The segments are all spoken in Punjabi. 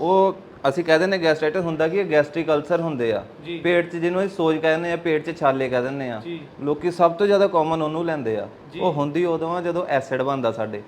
ਉਹ ਅਸੀਂ ਕਹਿੰਦੇ ਨੇ ਗੈਸਟ੍ਰਾਈਟਸ ਹੁੰਦਾ ਕੀ ਗੈਸਟ੍ਰਿਕ ਅਲਸਰ ਹੁੰਦੇ ਆ। ਪੇਟ 'ਚ ਜਿਹਨੂੰ ਅਸੀਂ ਸੋਜ ਕਹਿੰਦੇ ਆ ਪੇਟ 'ਚ ਛਾਲੇ ਕਹਿ ਦਿੰਦੇ ਆ ਲੋਕੀ ਸਭ ਤੋਂ ਜ਼ਿਆਦਾ ਕਾਮਨ ਉਹਨੂੰ ਲੈਂਦੇ ਆ। ਉਹ ਹੁੰਦੀ ਉਦੋਂ ਆ ਜਦੋਂ ਐਸਿਡ ਬਣਦਾ ਸਾਡੇ।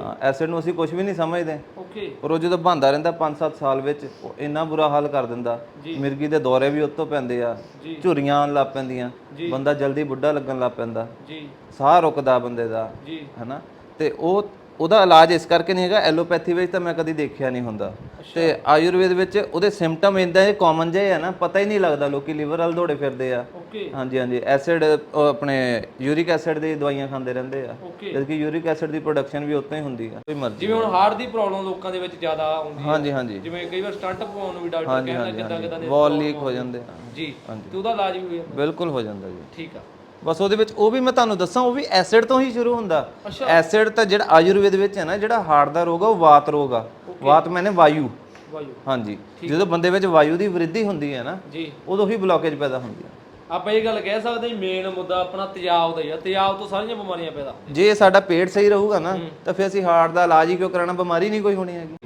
ਹਾਂ ਐਸਿਡ ਨੂੰ ਅਸੀਂ ਕੁਝ ਵੀ ਨਹੀਂ ਸਮਝਦੇ। ਓਕੇ। ਪਰ ਉਹ ਜਦੋਂ ਬਣਦਾ ਰਹਿੰਦਾ 5-7 ਸਾਲ ਵਿੱਚ ਉਹ ਇੰਨਾ ਬੁਰਾ ਹਾਲ ਕਰ ਦਿੰਦਾ। ਮਿਰਗੀ ਦੇ ਦੌਰੇ ਵੀ ਉੱਤੋਂ ਪੈਂਦੇ ਆ। ਝੁਰੀਆਂ ਆਉਣ ਲੱਗ ਪੈਂਦੀਆਂ। ਬੰਦਾ ਜਲਦੀ ਬੁੱਢਾ ਲੱਗਣ ਲੱਗ ਪੈਂਦਾ। ਜੀ। ਸਾਹ ਰੁਕਦਾ ਬੰਦੇ ਦਾ। ਜੀ। ਹੈਨਾ? ਤੇ ਉਹ ਉਹਦਾ ਇਲਾਜ ਇਸ ਕਰਕੇ ਨਹੀਂ ਹੈਗਾ ਐਲੋਪੈਥੀ ਵਿੱਚ ਤਾਂ ਮੈਂ ਕਦੀ ਦੇਖਿਆ ਨਹੀਂ ਹੁੰਦਾ। ਤੇ ਆਯੁਰਵੇਦ ਵਿੱਚ ਉਹਦੇ ਸਿੰਪਟਮ ਇੰਦਾ ਇਹ ਕਾਮਨ ਜਿਹੇ ਆ ਨਾ ਪਤਾ ਹੀ ਨਹੀਂ ਲੱਗਦਾ ਲੋਕੀ ਲਿਵਰ ਵਾਲ ਦੌੜੇ ਫਿਰਦੇ ਆ। ਓਕੇ ਹਾਂਜੀ ਹਾਂਜੀ ਐਸਿਡ ਆਪਣੇ ਯੂਰਿਕ ਐਸਿਡ ਦੀ ਦਵਾਈਆਂ ਖਾਂਦੇ ਰਹਿੰਦੇ ਆ। ਜਦਕਿ ਯੂਰਿਕ ਐਸਿਡ ਦੀ ਪ੍ਰੋਡਕਸ਼ਨ ਵੀ ਉਤੋਂ ਹੀ ਹੁੰਦੀ ਆ ਕੋਈ ਮਰਜ਼ੀ। ਜਿਵੇਂ ਹੁਣ ਹਾਰਟ ਦੀ ਪ੍ਰੋਬਲਮ ਲੋਕਾਂ ਦੇ ਵਿੱਚ ਜ਼ਿਆਦਾ ਆਉਂਦੀ ਹੈ ਹਾਂਜੀ ਹਾਂਜੀ। ਜਿਵੇਂ ਕਈ ਵਾਰ ਸਟੰਟ ਪਵਾਉਣ ਨੂੰ ਵੀ ਡਾਕਟਰ ਕਹਿੰਦਾ ਕਿੱਦਾਂ ਕਿੱਦਾਂ ਦੇ ਵਾਲ ਲੀਕ ਹੋ ਜਾਂਦੇ ਆ। ਜੀ ਤੇ ਉਹਦਾ ਇਲਾਜ ਵੀ ਹੋਇਆ ਬਿਲਕੁਲ ਹੋ ਜਾਂਦਾ ਜੀ। ਠੀਕ ਆ। ਬਸ ਉਹਦੇ ਵਿੱਚ ਉਹ ਵੀ ਮੈਂ ਤੁਹਾਨੂੰ ਦੱਸਾਂ ਉਹ ਵੀ ਐਸਿਡ ਤੋਂ ਹੀ ਸ਼ੁਰੂ ਹੁੰਦਾ। ਐਸਿਡ ਤਾਂ ਜਿਹੜਾ ਆਯੁਰਵੇਦ ਵਿੱਚ ਹੈ ਨਾ ਜਿਹੜਾ ਹਾਰਟ ਦਾ ਰੋਗ ਆ ਉਹ ਵਾਤ ਰੋਗ ਆ। ਵਾਤ ਮੈਨੇ ਵਾਯੂ। ਵਾਯੂ। ਹਾਂਜੀ। ਜਦੋਂ ਬੰਦੇ ਵਿੱਚ ਵਾਯੂ ਦੀ ਵ੍ਰਿੱਧੀ ਹੁੰਦੀ ਹੈ ਨਾ ਜੀ। ਉਦੋਂ ਹੀ ਬਲੌਕੇਜ ਪੈਦਾ ਹੁੰਦੀ ਹੈ ਆਪਾਂ ਇਹ ਗੱਲ ਕਹਿ ਸਕਦੇ ਹਾਂ ਮੇਨ ਮੁੱਦਾ ਆਪਣਾ ਤੇਜ਼ਾਬ ਦਾ ਹੀ ਆ। ਤੇਜ਼ਾਬ ਤੋਂ ਸਾਰੀਆਂ ਬਿਮਾਰੀਆਂ ਪੈਦਾ। ਜੇ ਸਾਡਾ ਪੇਟ ਸਹੀ ਰਹੂਗਾ ਨਾ ਤਾਂ ਫਿਰ ਅਸੀਂ ਹਾਰਟ ਦਾ ਇਲਾਜ ਹੀ ਕਿਉਂ ਕਰਾਣਾ ਬਿਮਾਰੀ ਨਹੀਂ ਕੋਈ ਹੋਣੀ ਹੈਗੀ।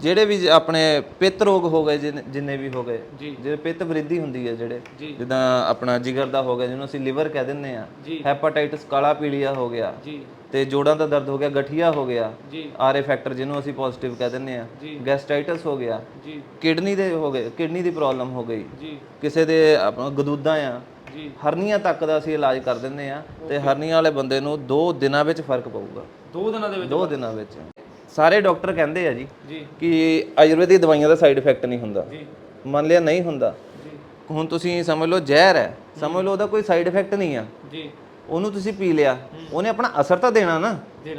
ਜਿਹੜੇ ਵੀ ਆਪਣੇ ਪਿੱਤ ਰੋਗ ਹੋ ਗਏ ਜਿੰਨ- ਜਿੰਨੇ ਵੀ ਹੋ ਗਏ ਜੀ। ਜਿਹੜੇ ਪਿੱਤ ਵ੍ਰਿੱਧੀ ਹੁੰਦੀ ਹੈ ਜਿਹੜੇ ਜੀ। ਜਿੱਦਾਂ ਆਪਣਾ ਜਿਗਰ ਦਾ ਹੋ ਗਿਆ ਜਿਹਨੂੰ ਅਸੀਂ ਲਿਵਰ ਕਹਿ ਦਿੰਦੇ ਆ ਜੀ। ਹੈਪਾਟਾਈਟਸ ਕਾਲਾ ਪੀਲੀਆ ਹੋ ਗਿਆ ਜੀ ਤੇ ਜੋੜਾਂ ਦਾ ਦਰਦ ਹੋ ਗਿਆ ਗਠੀਆ ਹੋ ਗਿਆ ਜੀ ਆਰਏ ਫੈਕਟਰ ਜਿਹਨੂੰ ਅਸੀਂ ਪੋਜ਼ਿਟਿਵ ਕਹਿ ਦਿੰਦੇ ਆ ਜੀ। ਗੈਸਟ੍ਰਾਈਟਸ ਹੋ ਗਿਆ ਜੀ ਕਿਡਨੀ ਦੇ ਹੋ ਗਏ ਕਿਡਨੀ ਦੀ ਪ੍ਰੋਬਲਮ ਹੋ ਗਈ ਜੀ ਕਿਸੇ ਦੇ ਆਪਣਾ ਗਦੂਦਾਂ ਆ ਜੀ ਹਰਨੀਆਂ ਤੱਕ ਦਾ ਅਸੀਂ ਇਲਾਜ ਕਰ ਦਿੰਦੇ ਆ ਤੇ ਹਰਨੀਆਂ ਵਾਲੇ ਬੰਦੇ ਨੂੰ 2 ਦਿਨਾਂ ਵਿੱਚ ਫ਼ਰਕ ਪਊਗਾ ਦੋ ਦਿਨਾਂ ਦੇ ਵਿੱਚ 2 ਦਿਨਾਂ ਵਿੱਚ ਸਾਰੇ ਡਾਕਟਰ ਕਹਿੰਦੇ ਆ ਜੀ ਕਿ ਆਯੁਰਵੈਦਿਕ ਦਵਾਈਆਂ ਦਾ ਸਾਈਡ ਇਫੈਕਟ ਨਹੀਂ ਹੁੰਦਾ। ਜੀ। ਮੰਨ ਲਿਆ ਨਹੀਂ ਹੁੰਦਾ। ਜੀ। ਹੁਣ ਤੁਸੀਂ ਸਮਝ ਲਓ ਜ਼ਹਿਰ ਹੈ ਸਮਝ ਲਓ ਉਹਦਾ ਕੋਈ ਸਾਈਡ ਇਫੈਕਟ ਨਹੀਂ ਆ। ਜੀ। ਉਹਨੂੰ ਤੁਸੀਂ ਪੀ ਲਿਆ ਉਹਨੇ ਆਪਣਾ ਅਸਰ ਤਾਂ ਦੇਣਾ ਨਾ।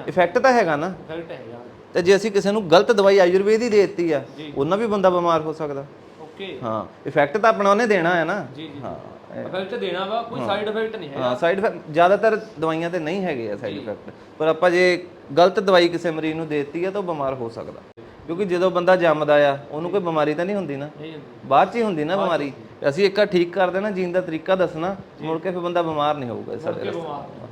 ਇਫੈਕਟ ਤਾਂ ਹੈਗਾ ਨਾ। ਫੈਕਟ ਹੈ ਯਾਰ ਤੇ ਜੇ ਅਸੀਂ ਕਿਸੇ ਨੂੰ ਗਲਤ ਦਵਾਈ ਆਯੁਰਵੇਦ ਦੀ ਦੇ ਦਿੱਤੀ ਆ। ਉਹਨਾਂ ਵੀ ਬੰਦਾ ਬਿਮਾਰ ਹੋ ਸਕਦਾ। ਓਕੇ। ਹਾਂ ਇਫੈਕਟ ਤਾਂ ਆਪਣਾ ਉਹਨੇ ਦੇਣਾ ਹੈ ਨਾ। ਜੀ ਜੀ। ਹਾਂ ਇਫੈਕਟ ਦੇਣਾ ਵਾ ਕੋਈ ਸਾਈਡ ਇਫੈਕਟ ਨਹੀਂ ਹੈ ਹਾਂ ਸਾਈਡ ਇਫੈਕਟ ਜ਼ਿਆਦਾਤਰ ਦਵਾਈਆਂ ਤੇ ਨਹੀਂ ਹੈਗੇ ਆ ਸਾਈਡ ਇਫੈਕਟ ਪਰ ਆਪਾਂ ਜੇ ਗਲਤ ਦਵਾਈ ਕਿਸੇ ਮਰੀਜ਼ ਨੂੰ ਦੇ ਦਿੱਤੀ ਆ ਤਾਂ ਉਹ ਬਿਮਾਰ ਹੋ ਸਕਦਾ। ਕਿਉਂਕਿ ਜਦੋਂ ਬੰਦਾ ਜੰਮਦਾ ਆ ਉਹਨੂੰ ਕੋਈ ਬਿਮਾਰੀ ਤਾਂ ਨਹੀਂ ਹੁੰਦੀ ਨਾ? ਬਾਅਦ ਚ ਹੀ ਹੁੰਦੀ ਨਾ ਬਿਮਾਰੀ। ਅਸੀਂ ਇੱਕਾ ਠੀਕ ਕਰ ਦੇਣਾ ਜੀਣ ਦਾ ਤਰੀਕਾ ਦੱਸਣਾ ਮੁੜ ਕੇ ਫਿਰ ਬੰਦਾ ਬਿਮਾਰ ਨਹੀਂ ਹੋਊਗਾ ਸਾਡੇ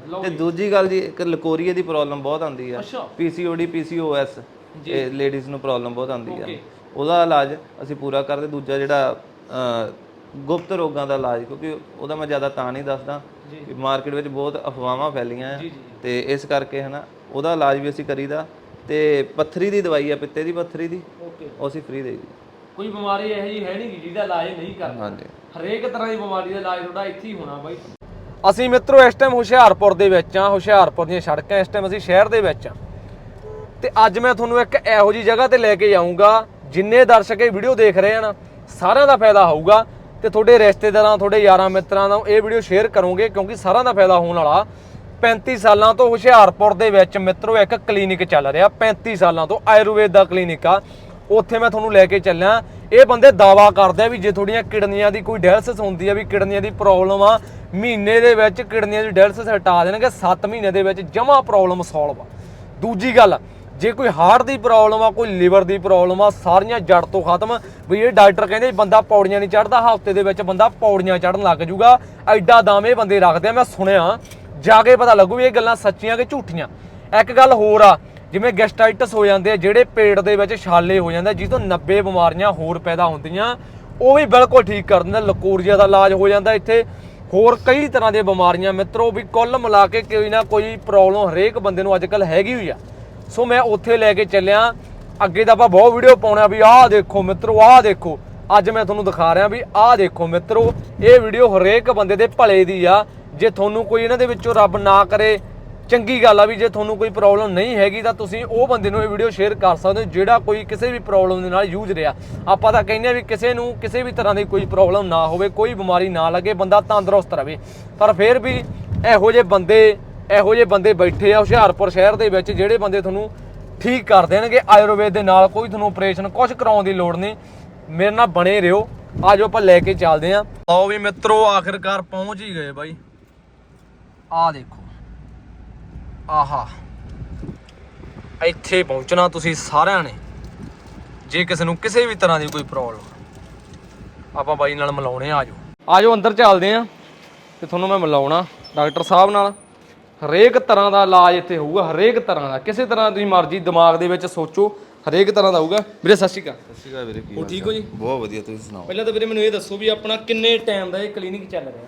ਲਓ ਤੇ ਦੂਜੀ ਗੱਲ ਜੀ ਇੱਕ ਲਕੋਰੀਏ ਦੀ ਪ੍ਰੋਬਲਮ ਬਹੁਤ ਆਉਂਦੀ ਆ। ਪੀਸੀਓਡੀ ਪੀਸੀਓਐਸ ਇਹ ਲੇਡੀਜ਼ ਨੂੰ ਪ੍ਰੋਬਲਮ ਬਹੁਤ ਆਉਂਦੀ ਆ. ਉਹਦਾ ਇਲਾਜ ਅਸੀਂ ਪੂਰਾ ਕਰਦੇ ਦੂਜਾ ਜਿਹੜਾ ਗੁਪਤ ਰੋਗਾਂ ਦਾ ਇਲਾਜ ਕਿਉਂਕਿ ਉਹਦਾ ਮੈਂ ਜ਼ਿਆਦਾ ਤਾਂ ਨਹੀਂ ਦੱਸਦਾ। ਮਾਰਕੀਟ ਵਿੱਚ ਬਹੁਤ ਅਫਵਾਹਾਂ ਫੈਲੀਆਂ ਆ। ਤੇ ਇਸ ਕਰਕੇ ਹਨਾ ਉਹਦਾ ਇਲਾਜ ਵੀ ਅਸੀਂ ਕਰੀਦਾ ਤੇ ਪੱਥਰੀ ਦੀ ਦਵਾਈ ਆ ਪਿੱਤੇ ਦੀ ਪੱਥਰੀ ਦੀ ਓਕੇ। ਉਹ ਅਸੀਂ ਫ੍ਰੀ ਦੇਈਦੀ। ਕੋਈ ਬਿਮਾਰੀ ਇਹੋ ਜਿਹੀ ਹੈ ਨਹੀਂ ਗੀ ਜਿਹਦਾ ਇਲਾਜ ਨਹੀਂ ਕਰਨਾ। ਹਾਂਜੀ। ਹਰੇਕ ਤਰ੍ਹਾਂ ਦੀ ਬਿਮਾਰੀ ਦਾ ਇਲਾਜ ਤੁਹਾਡਾ ਇੱਥੇ ਹੀ ਹੋਣਾ ਬਾਈ। ਅਸੀਂ ਮਿੱਤਰੋ ਇਸ ਟਾਈਮ ਹੁਸ਼ਿਆਰਪੁਰ ਦੇ ਵਿੱਚ ਆ ਹੁਸ਼ਿਆਰਪੁਰ ਦੀਆਂ ਸੜਕਾਂ ਇਸ ਟਾਈਮ ਅਸੀਂ ਸ਼ਹਿਰ ਦੇ ਵਿੱਚ ਆ ਤੇ ਅੱਜ ਮੈਂ ਤੁਹਾਨੂੰ ਇੱਕ ਇਹੋ ਜੀ ਜਗ੍ਹਾ ਤੇ ਲੈ ਕੇ ਜਾਊਂਗਾ ਜਿੰਨੇ ਦਰਸ਼ਕ ਇਹ ਵੀਡੀਓ ਦੇਖ ਰਹੇ ਹਨ ਸਾਰਿਆਂ ਦਾ ਫਾਇਦਾ ਹੋਊਗਾ। ਤੇ ਤੁਹਾਡੇ ਰਿਸ਼ਤੇਦਾਰਾਂ ਤੁਹਾਡੇ ਯਾਰਾਂ ਮਿੱਤਰਾਂ ਨੂੰ ਇਹ ਵੀਡੀਓ ਸ਼ੇਅਰ ਕਰੋਗੇ ਕਿਉਂਕਿ ਸਾਰਿਆਂ ਦਾ ਫਾਇਦਾ ਹੋਣ ਵਾਲਾ 35 ਸਾਲਾਂ ਤੋਂ ਹੁਸ਼ਿਆਰਪੁਰ ਦੇ ਵਿੱਚ ਮਿੱਤਰੋ, ਇੱਕ ਕਲੀਨਿਕ ਚੱਲ ਰਿਹਾ 35 ਸਾਲਾਂ ਤੋਂ ਆਯੁਰਵੇਦ ਦਾ ਕਲੀਨਿਕ ਆ। ਉੱਥੇ ਮੈਂ ਤੁਹਾਨੂੰ ਲੈ ਕੇ ਚੱਲਿਆ। ਇਹ ਬੰਦੇ ਦਾਵਾ ਕਰਦੇ ਆ ਵੀ ਜੇ ਤੁਹਾਡੀਆਂ ਕਿਡਨੀਆਂ ਦੀ ਕੋਈ ਡਾਇਲਸਿਸ ਹੁੰਦੀ ਆ ਵੀ ਕਿਡਨੀਆਂ ਦੀ ਪ੍ਰੋਬਲਮ ਆ, ਮਹੀਨੇ ਦੇ ਵਿੱਚ ਕਿਡਨੀਆਂ ਦੀ ਡਾਇਲਸਿਸ ਹਟਾ ਦੇਣਗੇ 7 ਮਹੀਨੇ ਦੇ ਵਿੱਚ ਜਮਾ ਪ੍ਰੋਬਲਮ ਸੋਲਵ ਆ। ਦੂਜੀ ਗੱਲ, ਜੇ ਕੋਈ ਹਾਰਟ ਦੀ ਪ੍ਰੋਬਲਮ ਆ, ਕੋਈ ਲਿਵਰ ਦੀ ਪ੍ਰੋਬਲਮ ਆ, ਸਾਰੀਆਂ ਜੜ ਤੋਂ ਖਤਮ, ਵੀ ਇਹ ਡਾਕਟਰ ਕਹਿੰਦੇ ਬੰਦਾ ਪੌੜੀਆਂ ਨਹੀਂ ਚੜਦਾ ਹਫ਼ਤੇ ਦੇ ਵਿੱਚ ਬੰਦਾ ਪੌੜੀਆਂ ਚੜਨ ਲੱਗ ਜੂਗਾ। ਐਡਾ ਦਮ ਇਹ ਬੰਦੇ ਰੱਖਦੇ ਆ, ਮੈਂ ਸੁਣਿਆ। ਜਾ ਕੇ ਪਤਾ ਲੱਗੂ ਵੀ ਇਹ ਗੱਲਾਂ ਸੱਚੀਆਂ ਕਿ ਝੂਠੀਆਂ। ਇੱਕ ਗੱਲ ਹੋਰ ਆ ਜਿਵੇਂ ਗੈਸਟ੍ਰਾਈਟਸ ਹੋ ਜਾਂਦੇ ਆ ਜਿਹੜੇ ਪੇਟ ਦੇ ਵਿੱਚ ਛਾਲੇ ਹੋ ਜਾਂਦੇ ਆ, ਜਿਸ ਤੋਂ 90 ਬਿਮਾਰੀਆਂ ਹੋਰ ਪੈਦਾ ਹੁੰਦੀਆਂ ਉਹ ਵੀ ਬਿਲਕੁਲ ਠੀਕ ਕਰ ਦਿੰਦਾ ਲਕੋਰੀਆ ਦਾ ਇਲਾਜ ਹੋ ਜਾਂਦਾ ਇੱਥੇ। ਹੋਰ ਕਈ ਤਰ੍ਹਾਂ ਦੀਆਂ ਬਿਮਾਰੀਆਂ ਮਿੱਤਰੋ ਵੀ ਕੁੱਲ ਮਿਲਾ ਕੇ ਕੋਈ ਨਾ ਕੋਈ ਪ੍ਰੋਬਲਮ ਹਰੇਕ ਬੰਦੇ ਨੂੰ ਅੱਜਕੱਲ ਹੈਗੀ ਹੋਈ ਆ। ਸੋ ਮੈਂ ਉੱਥੇ ਲੈ ਕੇ ਚੱਲਿਆ। ਅੱਗੇ ਤਾਂ ਆਪਾਂ ਬਹੁਤ ਵੀਡੀਓ ਪਾਉਣਾ ਵੀ ਆਹ ਦੇਖੋ ਮਿੱਤਰੋ ਆਹ ਦੇਖੋ। ਅੱਜ ਮੈਂ ਤੁਹਾਨੂੰ ਦਿਖਾ ਰਿਹਾ ਵੀ ਆਹ ਦੇਖੋ ਮਿੱਤਰੋ ਇਹ ਵੀਡੀਓ ਹਰੇਕ ਬੰਦੇ ਦੇ ਭਲੇ ਦੀ ਆ। ਜੇ ਤੁਹਾਨੂੰ ਕੋਈ ਇਹਨਾਂ ਦੇ ਵਿੱਚੋਂ ਰੱਬ ਨਾ ਕਰੇ, ਚੰਗੀ ਗੱਲ ਆ ਵੀ ਜੇ ਤੁਹਾਨੂੰ ਕੋਈ ਪ੍ਰੋਬਲਮ ਨਹੀਂ ਹੈਗੀ ਤਾਂ ਤੁਸੀਂ ਉਹ ਬੰਦੇ ਨੂੰ ਇਹ ਵੀਡੀਓ ਸ਼ੇਅਰ ਕਰ ਸਕਦੇ ਹੋ ਜਿਹੜਾ ਕੋਈ ਕਿਸੇ ਵੀ ਪ੍ਰੋਬਲਮ ਦੇ ਨਾਲ ਯੂਜ ਰਿਹਾ। ਆਪਾਂ ਤਾਂ ਕਹਿੰਦੇ ਆ ਵੀ ਕਿਸੇ ਨੂੰ ਕਿਸੇ ਵੀ ਤਰ੍ਹਾਂ ਦੀ ਕੋਈ ਪ੍ਰੋਬਲਮ ਨਾ ਹੋਵੇ, ਕੋਈ ਬਿਮਾਰੀ ਨਾ ਲੱਗੇ, ਬੰਦਾ ਤੰਦਰੁਸਤ ਰਹੇ ਪਰ ਫਿਰ ਵੀ ਇਹੋ ਜਿਹੇ ਬੰਦੇ, ਇਹੋ ਜਿਹੇ ਬੰਦੇ ਬੈਠੇ ਆ ਹੁਸ਼ਿਆਰਪੁਰ ਸ਼ਹਿਰ ਦੇ ਵਿੱਚ ਜਿਹੜੇ ਬੰਦੇ ਤੁਹਾਨੂੰ ਠੀਕ ਕਰ ਦੇਣਗੇ। ਆਯੁਰਵੇਦ ਦੇ ਨਾਲ ਕੋਈ ਤੁਹਾਨੂੰ ਆਪਰੇਸ਼ਨ ਕੁਝ ਕਰਾਉਣ ਦੀ ਲੋੜ ਨਹੀਂ। ਮੇਰੇ ਨਾਲ ਬਣੇ ਰਹੋ। ਆਜੋ ਆਪਾਂ ਲੈ ਕੇ ਚੱਲਦੇ ਆਂ ਆਓ ਵੀ ਮਿੱਤਰੋ, ਆਖਿਰਕਾਰ ਪਹੁੰਚ ਹੀ ਗਏ ਬਾਈ। ਆ ਦੇਖੋ। ਆਹਾ। ਇੱਥੇ ਪਹੁੰਚਣਾ ਤੁਸੀਂ ਸਾਰਿਆਂ ਨੇ। ਜੇ ਕਿਸੇ ਨੂੰ ਕਿਸੇ ਵੀ ਤਰ੍ਹਾਂ ਦੀ ਕੋਈ ਪ੍ਰੋਬਲਮ ਆਪਾਂ ਬਾਈ ਨਾਲ ਮਿਲਾਉਣੇ ਆ ਆਜੋ। ਆਜੋ ਅੰਦਰ ਚੱਲਦੇ ਆਂ। ਤੇ ਤੁਹਾਨੂੰ ਮੈਂ ਮਿਲਾਉਣਾ ਡਾਕਟਰ ਸਾਹਿਬ ਨਾਲ। ਹਰੇਕ ਤਰ੍ਹਾਂ ਦਾ ਇਲਾਜ ਇੱਥੇ ਹੋਊਗਾ ਹਰੇਕ ਤਰ੍ਹਾਂ ਦਾ। ਕਿਸੇ ਤਰ੍ਹਾਂ ਦੀ ਮਰਜ਼ੀ ਦਿਮਾਗ ਦੇ ਵਿੱਚ ਸੋਚੋ ਹਰੇਕ ਤਰ੍ਹਾਂ ਦਾ ਆਊਗਾ ਵੀਰੇ ਸਤਿ ਸ਼੍ਰੀ ਅਕਾਲ। ਸਤਿ ਸ਼੍ਰੀ ਅਕਾਲ ਵੀਰੇ ਕੀ ਹੋ ਠੀਕ ਹੋ ਜੀ? ਬਹੁਤ ਵਧੀਆ ਤੁਸੀਂ ਸੁਣਾਓ? ਪਹਿਲਾਂ ਤਾਂ ਵੀਰੇ ਮੈਨੂੰ ਇਹ ਦੱਸੋ ਵੀ ਆਪਣਾ ਕਿੰਨੇ ਟਾਈਮ ਦਾ ਇਹ ਕਲੀਨਿਕ ਚੱਲ ਰਿਹਾ?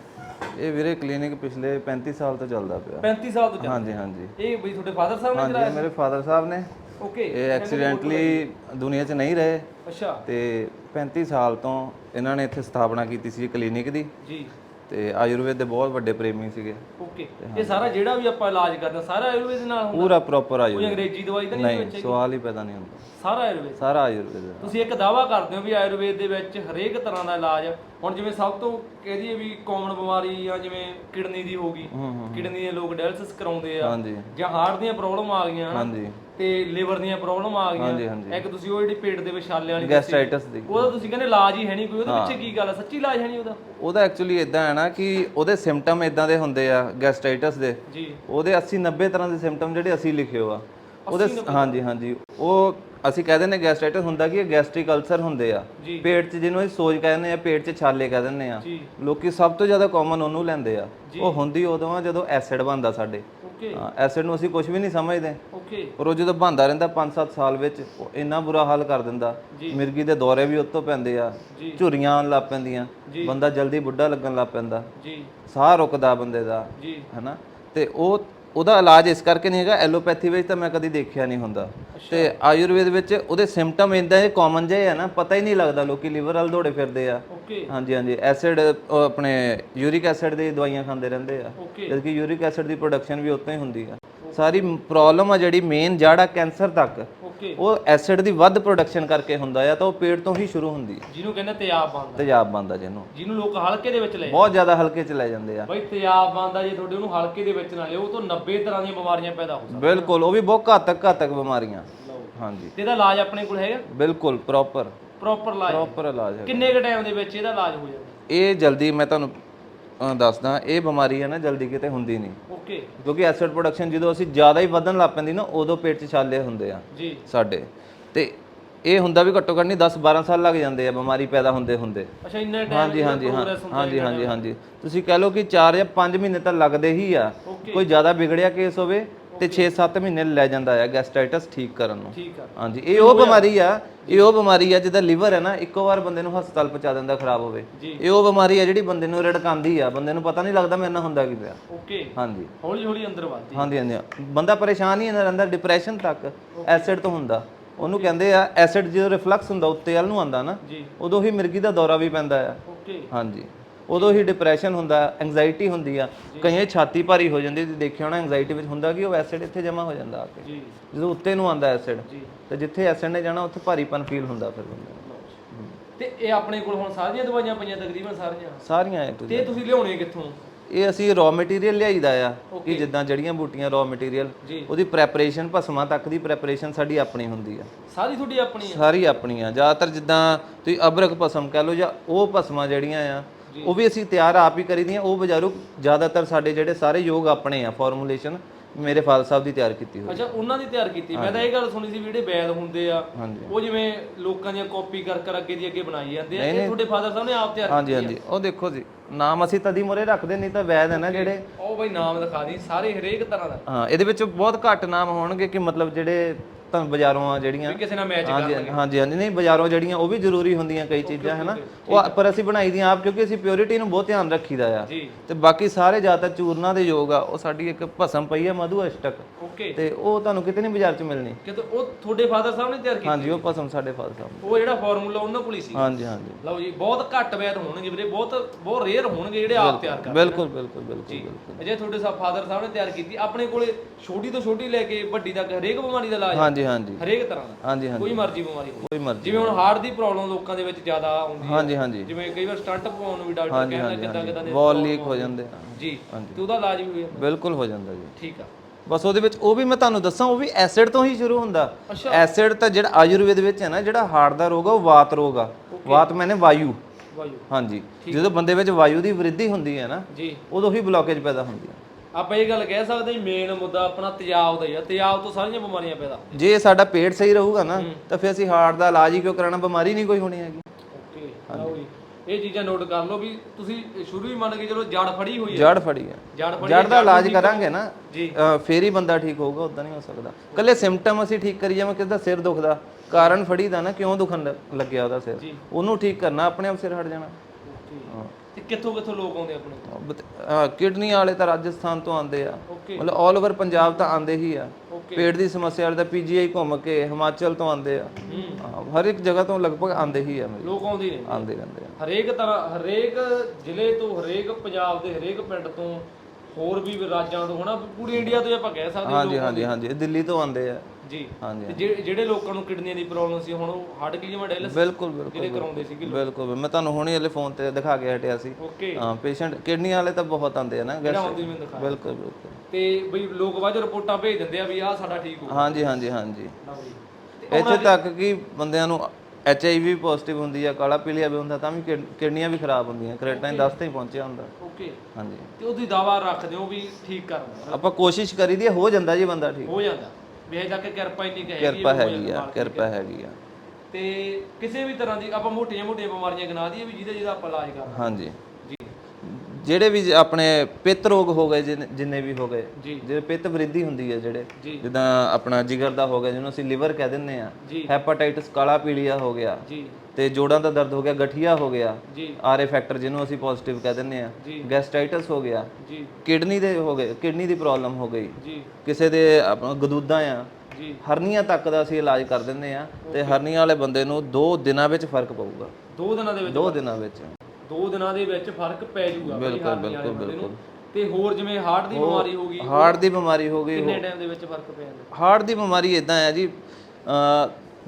ਇਹ ਵੀਰੇ ਕਲੀਨਿਕ ਪਿਛਲੇ 35 ਸਾਲ ਤੋਂ ਚੱਲਦਾ ਪਿਆ। 35 ਸਾਲ ਤੋਂ ਹਾਂਜੀ ਹਾਂਜੀ। ਇਹ ਬਈ ਤੁਹਾਡੇ ਫਾਦਰ ਸਾਹਿਬ ਨੇ ਹਾਂਜੀ ਇਹ ਮੇਰੇ ਫਾਦਰ ਸਾਹਿਬ ਨੇ। ਓਕੇ ਇਹ ਐਕਸੀਡੈਂਟਲੀ ਦੁਨੀਆ 'ਚ ਨਹੀਂ ਰਹੇ। ਅੱਛਾ। ਤੇ 35 ਸਾਲ ਤੋਂ ਇਹਨਾਂ ਨੇ ਇੱਥੇ ਸਥਾਪਨਾ ਕੀਤੀ ਸੀ ਕਲੀਨਿਕ ਦੀ। ਜੀ। ਤੇ ਆਯੁਰਵੇਦ ਦੇ ਬਹੁਤ ਵੱਡੇ ਪ੍ਰੇਮੀ ਸੀਗੇ। ਓਕੇ। ਇਹ ਸਾਰਾ ਜਿਹੜਾ ਵੀ ਆਪਾਂ ਇਲਾਜ ਕਰਦੇ ਸਾਰਾ ਆਯੁਰਵੇਦ ਨਾਲ ਹੁੰਦਾ? ਪੂਰਾ ਪ੍ਰੋਪਰ ਕੋਈ ਆਯੁਰਵੇਦ। ਅੰਗਰੇਜ਼ੀ ਦਵਾਈ ਤਾਂ ਨਹੀਂ ਨਹੀਂ ਸਵਾਲ ਹੀ ਪੈਦਾ ਨਹੀਂ ਹੁੰਦਾ। ਸਾਰਾ ਆਯੁਰਵੇਦ? ਸਾਰਾ ਆਯੁਰਵੇਦ। ਤੁਸੀਂ ਇੱਕ ਦਾਵਾ ਕਰਦੇ ਹੋ ਵੀ ਆਯੁਰਵੇਦ ਦੇ ਵਿੱਚ ਹਰੇਕ ਤਰ੍ਹਾਂ ਦਾ ਇਲਾਜ ਹੁਣ ਜਿਵੇਂ ਸਭ ਤੋਂ ਕਹਿ ਦਈਏ ਵੀ ਕਾਮਨ ਬਿਮਾਰੀ ਆ ਜਿਵੇਂ ਕਿਡਨੀ ਦੀ ਹੋ ਗਈ ਕਿਡਨੀ ਦੇ ਲੋਕ ਡਾਇਲਿਸਿਸ ਕਰਾਉਂਦੇ ਆ ਜਾਂ ਹਾਰਟ ਦੀਆਂ ਪ੍ਰੋਬਲਮ ਆ ਗਈਆਂ ਹਾਂਜੀ। ਤੇ ਲਿਵਰ ਦੀਆਂ ਪ੍ਰੋਬਲਮ ਆ ਗਈਆਂ। ਇੱਕ ਤੁਸੀਂ ਉਹ ਜਿਹੜੀ ਪੇਟ ਦੇ ਵਿੱਚ ਛਾਲੇ ਵਾਲੀ ਗੈਸਟ੍ਰਾਈਟਸ ਦੀ। ਉਹਦਾ ਤੁਸੀਂ ਕਹਿੰਦੇ ਇਲਾਜ ਹੀ ਹੈ ਨਹੀਂ ਕੋਈ ਉਹਦੇ ਪਿੱਛੇ ਕੀ ਗੱਲ ਆ? ਸੱਚੀ ਇਲਾਜ ਹੈ ਨਹੀਂ ਉਹਦਾ? ਉਹਦਾ ਐਕਚੁਅਲੀ ਇਦਾਂ ਹੈ ਨਾ ਕਿ ਉਹਦੇ ਸਿੰਪਟਮ ਇਦਾਂ ਦੇ ਹੁੰਦੇ ਆ ਗੈਸਟ੍ਰਾਈਟਸ ਦੇ। ਜੀ। ਉਹਦੇ 80 90 ਤਰ੍ਹਾਂ ਦੇ ਸਿੰਪਟਮ ਜਿਹੜੇ ਅਸੀਂ ਲਿਖੇ ਹੋ ਆ ਉਹਦੇ ਹਾਂਜੀ ਹਾਂਜੀ। ਉਹ ਅਸੀਂ ਕਹਿੰਦੇ ਨੇ ਗੈਸਟ੍ਰਾਈਟਸ ਹੁੰਦਾ ਕਿ ਇਹ ਗੈਸਟ੍ਰਿਕ ਅਲਸਰ ਹੁੰਦੇ ਆ। ਪੇਟ 'ਚ ਜਿਹਨੂੰ ਅਸੀਂ ਸੋਜ ਕਹਿੰਦੇ ਆ ਪੇਟ 'ਚ ਛਾਲੇ ਕਹਿ ਦਿੰਦੇ ਆ ਲੋਕੀ ਸਭ ਤੋਂ ਜ਼ਿਆਦਾ ਕਾਮਨ ਉਹਨੂੰ ਲੈਂਦੇ ਆ। ਉਹ ਹੁੰਦੀ ਉਦੋਂ ਆ ਜਦੋਂ ਐਸਿਡ ਬਣਦਾ ਸਾਡੇ। ਓਕੇ ਐਸਿਡ ਨੂੰ ਅਸੀਂ ਕੁਝ ਵੀ ਨਹੀਂ ਸਮਝਦੇ। ਓਕੇ ਪਰ ਉਹ ਜਦੋਂ ਬਣਦਾ ਰਹਿੰਦਾ 5-7 ਸਾਲ ਵਿੱਚ ਉਹ ਇੰਨਾ ਬੁਰਾ ਹਾਲ ਕਰ ਦਿੰਦਾ। ਮਿਰਗੀ ਦੇ ਦੌਰੇ ਵੀ ਉੱਤੋਂ ਪੈਂਦੇ ਆ ਜੀ। ਝੁਰੀਆਂ ਆਉਣ ਲੱਗ ਪੈਂਦੀਆਂ ਬੰਦਾ ਜਲਦੀ ਬੁੱਢਾ ਲੱਗਣ ਲੱਗ ਪੈਂਦਾ। ਜੀ। ਸਾਹ ਰੁਕਦਾ ਬੰਦੇ ਦਾ ਜੀ। ਹੈਨਾ? ਤੇ ਉਹ ਉਹਦਾ ਇਲਾਜ ਇਸ ਕਰਕੇ ਨਹੀਂ ਹੈਗਾ ਐਲੋਪੈਥੀ ਵਿੱਚ ਤਾਂ ਮੈਂ ਕਦੀ ਦੇਖਿਆ ਨਹੀਂ ਹੁੰਦਾ। ਤੇ ਆਯੁਰਵੇਦ ਵਿੱਚ ਉਹਦੇ ਸਿੰਪਟਮ ਇੰਦਾ ਇਹ ਕਾਮਨ ਜਿਹੇ ਆ ਨਾ ਪਤਾ ਹੀ ਨਹੀਂ ਲੱਗਦਾ ਲੋਕੀ ਲਿਵਰ ਵਾਲ ਦੌੜੇ ਫਿਰਦੇ ਆ। ਓਕੇ ਹਾਂਜੀ ਹਾਂਜੀ। ਐਸਿਡ ਆਪਣੇ ਯੂਰਿਕ ਐਸਿਡ ਦੀ ਦਵਾਈਆਂ ਖਾਂਦੇ ਰਹਿੰਦੇ ਆ। ਜਦਕਿ ਯੂਰਿਕ ਐਸਿਡ ਦੀ ਪ੍ਰੋਡਕਸ਼ਨ ਵੀ ਉੱਤੋਂ ਹੀ ਹੁੰਦੀ ਆ। ਸਾਰੀ ਪ੍ਰੋਬਲਮ ਆ ਜਿਹੜੀ ਮੇਨ ਜੜ ਕੈਂਸਰ ਤੱਕ ਉਹ ਐਸਿਡ ਦੀ ਵੱਧ ਪ੍ਰੋਡਕਸ਼ਨ ਕਰਕੇ ਹੁੰਦਾ ਆ ਤਾਂ ਉਹ ਪੇਟ ਤੋਂ ਹੀ ਸ਼ੁਰੂ ਹੁੰਦੀ ਜਿਹਨੂੰ ਕਹਿੰਦੇ ਤੇਜ਼ਾਬ ਬੰਦਾ। ਤੇਜ਼ਾਬ ਬਣਦਾ ਜਿਹਨੂੰ। ਜਿਹਨੂੰ ਲੋਕ ਹਲਕੇ ਦੇ ਵਿੱਚ ਲੈ ਬਹੁਤ ਜ਼ਿਆਦਾ ਹਲਕੇ ਚ ਲੈ ਜਾਂਦੇ ਆ। ਬਈ ਤੇਜ਼ਾਬ ਬੰਦਾ ਜੇ ਤੁਹਾਡੇ ਉਹਨੂੰ ਹਲਕੇ ਦੇ ਵਿੱਚ ਨਾ ਲਿਓ ਉਹ ਤੋਂ 90 ਤਰ੍ਹਾਂ ਦੀਆਂ ਬਿਮਾਰੀਆਂ ਪੈਦਾ ਹੋ ਸਕਦੀਆਂ। ਬਿਲਕੁਲ ਉਹ ਵੀ ਬਹੁਤ ਘਾਤਕ ਘਾਤਕ ਬਿਮਾਰੀਆਂ। ਹਾਂਜੀ। ਤੇ ਇਹਦਾ ਇਲਾਜ ਆਪਣੇ ਕੋਲ ਹੈਗਾ? ਬਿਲਕੁਲ ਪ੍ਰੋਪਰ ਪ੍ਰੋਪਰ ਇਲਾਜ। ਪ੍ਰੋਪਰ ਇਲਾਜ ਹੈ ਕਿੰਨੇ ਕ ਟਾਈਮ ਦੇ ਵਿੱਚ ਇਹਦਾ ਇਲਾਜ ਹੋ ਜਾਂਦਾ? ਇਹ ਜਲਦੀ ਮੈਂ ਤੁਹਾਨੂੰ ਦੱਸਦਾ ਇਹ ਬਿਮਾਰੀ ਹੈ ਨਾ ਜਲਦੀ ਕਿਤੇ ਹੁੰਦੀ ਨਹੀਂ। ਓਕੇ ਕਿਉਂਕਿ ਐਸਿਡ ਪ੍ਰੋਡਕਸ਼ਨ ਜਦੋਂ ਅਸੀਂ ਜ਼ਿਆਦਾ ਹੀ ਵਧਣ ਲੱਗ ਪੈਂਦੀ ਨਾ ਉਦੋਂ ਪੇਟ 'ਚ ਛਾਲੇ ਹੁੰਦੇ ਆ ਜੀ। ਸਾਡੇ। ਤੇ ਇਹ ਹੁੰਦਾ ਵੀ ਘੱਟੋ ਘੱਟ ਨਹੀਂ 10 12 ਸਾਲ ਲੱਗ ਜਾਂਦੇ ਆ ਬਿਮਾਰੀ ਪੈਦਾ ਹੁੰਦੇ ਹੁੰਦੇ। ਅੱਛਾ ਇੰਨੇ ਟਾਈਮ ਹਾਂਜੀ ਹਾਂਜੀ ਹਾਂ ਹਾਂਜੀ ਹਾਂਜੀ ਹਾਂਜੀ। ਤੁਸੀਂ ਕਹਿ ਲਓ ਕਿ 4 ਜਾਂ 5 ਮਹੀਨੇ ਤਾਂ ਲੱਗਦੇ ਹੀ ਆ। ਕੋਈ ਜ਼ਿਆਦਾ ਵਿਗੜਿਆ ਕੇਸ ਹੋਵੇ ਤੇ 6-7 ਮਹੀਨੇ ਲੈ ਜਾਂਦਾ ਆ ਗੈਸਟ੍ਰਾਈਟਸ ਠੀਕ ਕਰਨ ਨੂੰ। ਠੀਕ ਆ। ਹਾਂਜੀ ਇਹ ਉਹ ਬਿਮਾਰੀ ਆ ਇਹ ਉਹ ਬਿਮਾਰੀ ਆ ਜਿਹਦਾ ਲਿਵਰ ਹੈ ਨਾ ਇੱਕੋ ਵਾਰ ਬੰਦੇ ਨੂੰ ਹਸਪਤਾਲ ਪਹੁੰਚਾ ਦਿੰਦਾ ਖਰਾਬ ਹੋਵੇ। ਇਹ ਉਹ ਬਿਮਾਰੀ ਆ ਜਿਹੜੀ ਬੰਦੇ ਨੂੰ ਰੜਕਾਉਂਦੀ ਆ ਬੰਦੇ ਨੂੰ ਪਤਾ ਨਹੀਂ ਲੱਗਦਾ ਮੇਰੇ ਨਾਲ ਹੁੰਦਾ ਕੀ ਪਿਆ। ਓਕੇ। ਹਾਂਜੀ। ਹੌਲੀ ਹੌਲੀ ਅੰਦਰ ਵੱਧਦੀ ਹਾਂਜੀ ਹਾਂਜੀ। ਬੰਦਾ ਪਰੇਸ਼ਾਨ ਹੀ ਰਹਿੰਦਾ ਡਿਪਰੈਸ਼ਨ ਤੱਕ ਐਸਿਡ ਤੋਂ ਹੁੰਦਾ। ਉਹਨੂੰ ਕਹਿੰਦੇ ਆ ਐਸਿਡ ਜਦੋਂ ਰਿਫਲਕਸ ਹੁੰਦਾ ਉੱਤੇ ਵੱਲ ਨੂੰ ਆਂਦਾ ਨਾ ਉਦੋਂ ਹੀ ਮਿਰਗੀ ਦਾ ਦੌਰਾ ਵੀ ਪੈਂਦਾ ਆ। ਓਕੇ। ਹਾਂਜੀ। ਉਦੋਂ ਹੀ ਡਿਪਰੈਸ਼ਨ ਹੁੰਦਾ ਐਂਜ਼ਾਈਟੀ ਹੁੰਦੀ ਆ। ਕਈਆਂ ਛਾਤੀ ਭਾਰੀ ਹੋ ਜਾਂਦੀ ਤੁਸੀਂ ਦੇਖਿਆ ਹੋਣਾ ਐਂਜ਼ਾਈਟੀ ਵਿੱਚ ਹੁੰਦਾ ਕਿ ਉਹ ਐਸਿਡ ਇੱਥੇ ਜਮਾ ਹੋ ਜਾਂਦਾ ਆ ਕੇ। ਜਦੋਂ ਉੱਤੇ ਨੂੰ ਆਂਦਾ ਐਸਿਡ ਤੇ ਜਿੱਥੇ ਐਸਿਡ ਨੇ ਜਾਣਾ ਉੱਥੇ ਭਾਰੀਪਨ ਫੀਲ ਹੁੰਦਾ ਫਿਰ ਬੰਦੇ ਨੂੰ। ਤੇ ਇਹ ਆਪਣੇ ਕੋਲ ਹੁਣ ਸਾਰੀਆਂ ਦਵਾਈਆਂ ਪਈਆਂ ਤਕਰੀਬਨ ਸਾਰੀਆਂ? ਸਾਰੀਆਂ ਇਹ ਤੇ ਤੁਸੀਂ ਲਿਆਉਣੇ ਕਿੱਥੋਂ? ਇਹ ਅਸੀਂ ਰॉ ਮਟੀਰੀਅਲ ਲਿਆਈਦਾ ਆ ਕਿ ਜਿੱਦਾਂ ਜੜੀਆਂ ਬੂਟੀਆਂ ਰॉ ਮਟੀਰੀਅਲ। ਉਹਦੀ ਪ੍ਰੈਪਰੇਸ਼ਨ ਭਸਮਾਂ ਤੱਕ ਦੀ ਪ੍ਰੈਪਰੇਸ਼ਨ ਸਾਡੀ ਆਪਣੀ ਹੁੰਦੀ ਆ। ਸਾਰੀ ਤੁਹਾਡੀ ਆਪਣੀ ਆ? ਸਾਰੀ ਆਪਣੀ ਆ। ਜ਼ਿਆਦਾਤਰ ਜਿੱਦਾਂ ਤੁਸੀਂ ਅਬਰਕ ਭਸਮ ਕਹਿ ਲਓ ਜਾਂ ਉਹ ਭਸਮਾਂ ਜਿਹੜੀਆਂ ਆ ਉਹ ਵੀ ਅਸੀਂ ਤਿਆਰ ਆਪ ਹੀ ਕਰੀਦੀਆਂ ਉਹ ਬਾਜ਼ਾਰੋਂ ਜ਼ਿਆਦਾਤਰ ਸਾਡੇ ਜਿਹੜੇ ਸਾਰੇ ਯੋਗ ਆਪਣੇ ਆ ਫਾਰਮੂਲੇਸ਼ਨ ਮੇਰੇ ਫਾਦਰ ਸਾਹਿਬ ਦੀ ਤਿਆਰ ਕੀਤੀ ਹੋਈ। ਅੱਛਾ ਉਹਨਾਂ ਦੀ ਤਿਆਰ ਕੀਤੀ। ਮੈਂ ਤਾਂ ਇਹ ਗੱਲ ਸੁਣੀ ਸੀ ਵੀ ਜਿਹੜੇ ਵੈਦ ਹੁੰਦੇ ਆ ਹਾਂਜੀ। ਉਹ ਜਿਵੇਂ ਲੋਕਾਂ ਦੀਆਂ ਕਾਪੀ ਕਰ ਕਰ ਅੱਗੇ ਦੀ ਅੱਗੇ ਬਣਾਈ ਜਾਂਦੇ ਆ ਇਹ ਤੁਹਾਡੇ ਫਾਦਰ ਸਾਹਿਬ ਨੇ ਆਪ ਤਿਆਰ ਹਾਂਜੀ ਹਾਂਜੀ। ਉਹ ਦੇਖੋ ਜੀ ਨਾਮ ਅਸੀਂ ਤਦੀ ਮੋਰੇ ਰੱਖਦੇ ਨਹੀਂ ਤਾਂ ਵੈਦ ਹੈ ਨਾ ਜਿਹੜੇ। ਉਹ ਬਈ ਨਾਮ ਦਿਖਾ ਦੀ ਸਾਰੇ ਹਰੇਕ ਤਰ੍ਹਾਂ ਦਾ। ਹਾਂ ਇਹਦੇ ਵਿੱਚ ਬਹੁਤ ਘੱਟ ਨਾਮ ਹੋਣਗੇ ਕਿ ਮਤਲਬ ਜਿਹੜੇ ਤਾਂ ਬਾਜ਼ਾਰੋਂ ਆ ਜਿਹੜੀਆਂ ਕਿਸੇ ਨਾਲ ਮੈਚ ਹਾਂਜੀ ਹਾਂਜੀ ਹਾਂਜੀ ਨਹੀਂ ਬਾਜ਼ਾਰੋਂ ਜਿਹੜੀਆਂ ਉਹ ਵੀ ਜ਼ਰੂਰੀ ਹੁੰਦੀਆਂ ਕਈ ਚੀਜ਼ਾਂ ਹੈ ਨਾ ਉਹ ਪਰ ਅਸੀਂ ਬਣਾਈ ਦੀਆਂ ਆਪ ਕਿਉਂਕਿ ਅਸੀਂ ਪਿਓਰਿਟੀ ਨੂੰ ਬਹੁਤ ਧਿਆਨ ਰੱਖੀਦਾ ਆ। ਤੇ ਬਾਕੀ ਸਾਰੇ ਜ਼ਿਆਦਾਤਰ ਚੂਰਨਾਂ ਦੇ ਯੋਗ ਆ ਉਹ ਸਾਡੀ ਇੱਕ ਭਸਮ ਪਈ ਆ ਮਧੂ ਅਸ਼ਟਕ। ਓਕੇ। ਤੇ ਉਹ ਤੁਹਾਨੂੰ ਕਿਤੇ ਨਹੀਂ ਬਾਜ਼ਾਰ 'ਚ ਮਿਲਣੀ। ਕਿਤੇ ਉਹ ਤੁਹਾਡੇ ਫਾਦਰ ਸਾਹਿਬ ਨੇ ਤਿਆਰ ਕੀਤੀ ਹਾਂਜੀ ਉਹ ਭਸਮ ਸਾਡੇ ਫਾਦਰ ਸਾਹਿਬ ਉਹ ਜਿਹੜਾ ਫਾਰਮੂਲਾ ਉਹਨਾਂ ਕੋਲ ਹੀ ਸੀ। ਹਾਂਜੀ ਹਾਂਜੀ। ਲਓ ਜੀ ਬਹੁਤ ਘੱਟ ਵੈਦ ਹੋਣਗੇ ਵੀਰੇ ਬਹੁਤ ਬਹੁਤ ਰੇਅਰ ਹੋਣਗੇ ਜਿਹੜੇ ਆਪ ਤਿਆਰ ਕਰਦੇ ਬਿਲਕੁਲ ਬਿਲਕੁਲ ਬਿਲਕੁਲ ਅਜੇ ਤੁਹਾਡੇ ਸਾਹਿਬ ਫਾਦਰ ਸਾਹਿਬ ਨੇ ਤਿਆਰ ਕੀਤੀ। ਆਪਣੇ ਕੋਲੇ ਛੋਟੀ ਤੋਂ ਛੋਟੀ ਲੈ ਕੇ ਵੱਡੀ ਤੱਕ ਹਰੇਕ ਬਿਮਾਰੀ ਦਾ ਇਲਾਜ ਹੈ। ਹਾਂਜੀ ਹਾਂਜੀ। ਹਰੇਕ ਤਰ੍ਹਾਂ ਦਾ। ਹਾਂਜੀ ਹਾਂਜੀ। ਕੋਈ ਮਰਜ਼ੀ ਬਿਮਾਰੀ ਹੋਵੇ। ਕੋਈ ਮਰਜ਼ੀ ਜਿਵੇਂ ਹੁਣ ਹਾਰਟ ਦੀ ਪ੍ਰੋਬਲਮ ਲੋਕਾਂ ਦੇ ਵਿੱਚ ਜ਼ਿਆਦਾ ਆਉਂਦੀ ਹੈ। ਹਾਂਜੀ ਹਾਂਜੀ। ਜਿਵੇਂ ਕਈ ਵਾਰ ਸਟੰਟ ਪਵਾਉਣ ਨੂੰ ਵੀ ਡਾਕਟਰ ਕਹਿੰਦਾ ਕਿੱਦਾਂ ਕਿੱਦਾਂ ਦੇ ਵਾਲ ਲੀਕ ਹੋ ਜਾਂਦੇ। ਆ ਜੀ ਤੇ ਉਹਦਾ ਇਲਾਜ ਵੀ ਹੋ ਜਾਂਦਾ। ਬਿਲਕੁਲ ਹੋ ਜਾਂਦਾ ਜੀ। ਠੀਕ ਆ। ਬਸ ਉਹਦੇ ਵਿੱਚ ਉਹ ਵੀ ਮੈਂ ਤੁਹਾਨੂੰ ਦੱਸਾਂ ਉਹ ਵੀ ਐਸਿਡ ਤੋਂ ਹੀ ਸ਼ੁਰੂ ਹੁੰਦਾ। ਐਸਿਡ ਤਾਂ ਜਿਹੜਾ ਆਯੁਰਵੇਦ ਵਿੱਚ ਹੈ ਨਾ ਜਿਹੜਾ ਹਾਰਟ ਦਾ ਰੋਗ ਆ ਉਹ ਵਾਤ ਰੋਗ ਆ। ਵਾਤ ਮੈਨੇ ਵਾਯੂ। ਵਾਯੂ। ਹਾਂਜੀ। ਜਦੋਂ ਬੰਦੇ ਵਿੱਚ ਵਾਯੂ ਦੀ ਵ੍ਰਿੱਧੀ ਹੁੰਦੀ ਹੈ ਨਾ ਜੀ। ਉਦੋਂ ਹੀ ਬਲੌਕੇਜ ਪੈਦਾ ਹੁੰਦੀ ਹੈ ਆਪਾਂ ਇਹ ਗੱਲ ਕਹਿ ਸਕਦੇ ਹਾਂ ਮੇਨ ਮੁੱਦਾ ਆਪਣਾ ਤੇਜ਼ਾਬ ਦਾ ਹੀ ਆ। ਤੇਜ਼ਾਬ ਤੋਂ ਸਾਰੀਆਂ ਬਿਮਾਰੀਆਂ ਪੈਦਾ ਜੇ ਸਾਡਾ ਪੇਟ ਸਹੀ ਰਹੂਗਾ ਨਾ ਤਾਂ ਫਿਰ ਅਸੀਂ ਹਾਰਟ ਦਾ ਇਲਾਜ ਹੀ ਕਿਉਂ ਕਰਾਣਾ ਬਿਮਾਰੀ ਨਹੀਂ ਕੋਈ ਹੋਣੀ ਹੈਗੀ। ਓਕੇ ਲਓ ਜੀ। ਇਹ ਚੀਜ਼ਾਂ ਨੋਟ ਕਰ ਲਓ ਵੀ ਤੁਸੀਂ ਸ਼ੁਰੂ ਹੀ ਮੰਨ ਕੇ ਚਲੋ ਜੜ ਫੜੀ ਹੋਈ ਹੈ। ਜੜ ਫੜੀ ਹੈ। ਜੜ ਫੜੀ ਜੜ ਦਾ ਇਲਾਜ ਕਰਾਂਗੇ ਨਾ ਜੀ। ਫੇਰ ਹੀ ਬੰਦਾ ਠੀਕ ਹੋਊਗਾ ਉਦਾਂ ਨਹੀਂ ਹੋ ਸਕਦਾ। ਕੱਲੇ ਸਿੰਪਟਮ ਅਸੀਂ ਠੀਕ ਕਰੀ ਜਾਵਾਂ ਕਿਸੇ ਦਾ ਸਿਰ ਦੁਖਦਾ? ਕਾਰਨ ਫੜੀਦਾ ਨਾ ਕਿਉਂ ਦੁਖਣ ਲੱਗ- ਲੱਗਿਆ ਉਹਦਾ ਸਿਰ। ਉਹਨੂੰ ਠੀਕ ਕਰਨਾ ਆਪਣੇ ਆਪ ਸਿਰ ਹਟ ਜਾਣਾ। ਤੇ ਕਿੱਥੋਂ ਕਿੱਥੋਂ ਲੋਕ ਆਉਂਦੇ ਆਪਣੇ? ਕੋਲ ਕਿਡਨੀ ਵਾਲੇ ਤਾਂ ਰਾਜਸਥਾਨ ਤੋਂ ਆਉਂਦੇ ਆ। ਓਕੇ ਮਤਲਬ 올 ਓਵਰ ਪੰਜਾਬ ਤਾਂ ਆਉਂਦੇ ਹੀ ਆ। ਓਕੇ ਪੇਟ ਦੀ ਸਮੱਸਿਆ ਵਾਲੇ ਤਾਂ ਪੀਜੀਆਈ ਘੁੰਮ ਕੇ ਹਿਮਾਚਲ ਤੋਂ ਆਉਂਦੇ ਆ। ਹੂੰ। ਹਾਂ, ਹਰ ਇੱਕ ਜਗ੍ਹਾ ਤੋਂ ਲਗਭਗ ਆਉਂਦੇ ਹੀ ਆ ਮੇਰੇ। ਲੋਕ ਆਉਂਦੇ ਨੇ। ਆਉਂਦੇ ਰਹਿੰਦੇ ਆ। ਹਰੇਕ ਤਰ੍ਹਾਂ ਹਰੇਕ ਜ਼ਿਲ੍ਹੇ ਤੋਂ ਹਰੇਕ ਪੰਜਾਬ ਦੇ ਹਰੇਕ ਪਿੰਡ ਤੋਂ ਹੋਰ ਵੀ ਰਾਜਾਂ ਤੋਂ ਹਨਾ ਪੂਰੀ ਇੰਡੀਆ ਤੋਂ ਹੀ ਆਪਾਂ ਕਹਿ ਸਕਦੇ ਹਾਂ ਹਾਂਜੀ ਹਾਂਜੀ ਹਾਂਜੀ ਇਹ ਦਿੱਲੀ ਤੋਂ ਆਉਂਦੇ ਆ। ਜੀ। ਹਾਂਜੀ ਜਿਹੜੇ- ਜਿਹੜੇ ਲੋਕਾਂ ਨੂੰ ਕਿਡਨੀਆਂ ਦੀ ਪ੍ਰੋਬਲਮ ਸੀ ਹੁਣ ਉਹ ਹਾਰਟ ਕਲੀਅਰ ਡਾਇਲਿਸ ਬਿਲਕੁਲ ਬਿਲਕੁਲ ਜਿਹੜੇ ਕਰਾਉਂਦੇ ਸੀਗੇ ਬਿਲਕੁਲ ਮੈਂ ਤੁਹਾਨੂੰ ਹੁਣੇ ਹਲੇ ਫੋਨ ਤੇ ਦਿਖਾ ਕੇ ਹਟਿਆ ਸੀ। ਓਕੇ। ਹਾਂ ਪੇਸ਼ੈਂਟ ਕਿਡਨੀ ਵਾਲੇ ਤਾਂ ਬਹੁਤ ਆਉਂਦੇ ਆ ਨਾ ਬਿਲਕੁਲ ਬਿਲਕੁਲ। ਤੇ ਬਈ ਲੋਕ ਬਾਅਦ ਰਿਪੋਰਟਾਂ ਭੇਜ ਦਿੰਦੇ ਆ ਵੀ ਆਹ ਸਾਡਾ ਠੀਕ ਹੋ ਹਾਂਜੀ ਹਾਂਜੀ ਹਾਂਜੀ। ਗਿਆ ਤੇ ਇੱਥੇ ਤੱਕ ਕਿ ਬੰਦਿਆਂ ਨੂੰ ਐਚ ਆਈ ਵੀ ਪੋਜ਼ਿਟਿਵ ਹੁੰਦੀ ਆ ਕਾਲਾ ਪੀਲੀਆ ਵੀ ਹੁੰਦਾ ਤਾਂ ਵੀ ਕਿਡ- ਕਿਡਨੀਆਂ ਵੀ ਖਰਾਬ ਹੁੰਦੀਆਂ ਕ੍ਰੇਟਾਈਨ 10 ਤੇ ਹੀ ਪਹੁੰਚਿਆ ਹੁੰਦਾ। ਓਕੇ। ਹਾਂਜੀ। ਤੇ ਉਹਦੀ ਦਾਵਾ ਰੱਖਦੇ ਹੋ ਵੀ ਠੀਕ ਕਰਨ ਆਪਾਂ ਕੋਸ਼ਿਸ਼ ਕਰੀਦੀ ਹੋ ਜਾਂਦਾ ਜੀ ਬੰਦਾ ਠੀਕ। ਹੋ ਜਾਂਦਾ। ਵੀ ਇਹ ਜਾ ਕੇ ਕਿਰਪਾ ਇੰਨੀ ਕਹੇ ਕਿਰਪਾ ਹੈਗੀ ਆ ਕਿਰਪਾ ਹੈਗੀ ਆ। ਤੇ ਕਿਸੇ ਵੀ ਤਰ੍ਹਾਂ ਦੀ ਆਪਾਂ ਮੋਟੀਆਂ ਮੋਟੀਆਂ ਬਿਮਾਰੀਆਂ ਗਿਣਾ ਦਈਏ ਵੀ ਜਿਹਦਾ ਜਿਹਦਾ ਆਪਾਂ ਇਲਾਜ ਕਰਨਾ। ਹਾਂਜੀ। ਜਿਹੜੇ ਵੀ ਆਪਣੇ ਪਿੱਤ ਰੋਗ ਹੋ ਗਏ ਜਿੰਨੇ- ਵੀ ਹੋ ਗਏ ਜਿਹੜੇ ਪਿੱਤ ਵ੍ਰਿੱਧੀ ਹੁੰਦੀ ਹੈ ਜਿਹੜੇ ਜਿੱਦਾਂ ਆਪਣਾ ਜਿਗਰ ਦਾ ਹੋ ਗਿਆ ਜਿਹਨੂੰ ਅਸੀਂ ਲਿਵਰ ਕਹਿ ਦਿੰਦੇ ਆ ਹੈਪਾਟਾਈਟਸ ਕਾਲਾ ਪੀਲੀਆ ਹੋ ਗਿਆ ਤੇ ਜੋੜਾਂ ਦਾ ਦਰਦ ਹੋ ਗਿਆ ਗਠੀਆ ਹੋ ਗਿਆ ਜੀ। ਆਰਏ ਫੈਕਟਰ ਜਿਹਨੂੰ ਅਸੀਂ ਪੋਜ਼ਿਟਿਵ ਕਹਿ ਦਿੰਦੇ ਆ ਗੈਸਟ੍ਰਾਈਟਸ ਹੋ ਗਿਆ ਜੀ। ਕਿਡਨੀ ਦੇ ਹੋ ਗਏ ਕਿਡਨੀ ਦੀ ਪ੍ਰੋਬਲਮ ਹੋ ਗਈ ਜੀ। ਕਿਸੇ ਦੇ ਆਪਣਾ ਗਦੂਦਾਂ ਆ ਜੀ। ਹਰਨੀਆਂ ਤੱਕ ਦਾ ਅਸੀਂ ਇਲਾਜ ਕਰ ਦਿੰਦੇ ਆ ਤੇ ਹਰਨੀਆਂ ਵਾਲੇ ਬੰਦੇ ਨੂੰ 2 ਦਿਨਾਂ ਵਿੱਚ ਫ਼ਰਕ ਪਊਗਾ। ਦੋ ਦਿਨਾਂ ਦੇ ਵਿੱਚ 2 ਦਿਨਾਂ ਵਿੱਚ। ਦੋ ਦਿਨਾਂ ਦੇ ਵਿੱਚ ਫ਼ਰਕ ਪੈ ਜਾਊਗਾ ਬਿਲਕੁਲ, ਬਿਲਕੁਲ। ਬਿਲਕੁਲ। ਤੇ ਹੋਰ ਜਿਵੇਂ ਹਾਰਟ ਦੀ ਬਿਮਾਰੀ ਹੋ ਗਈ ਹਾਰਟ ਦੀ ਬਿਮਾਰੀ ਹੋ ਗਈ ਕਿੰਨੇ ਟਾਈਮ ਦੇ ਵਿੱਚ ਫ਼ਰਕ ਪੈ ਜਾਂਦਾ? ਹਾਰਟ ਦੀ ਬਿਮਾਰੀ ਇਦਾਂ ਹੈ ਜੀ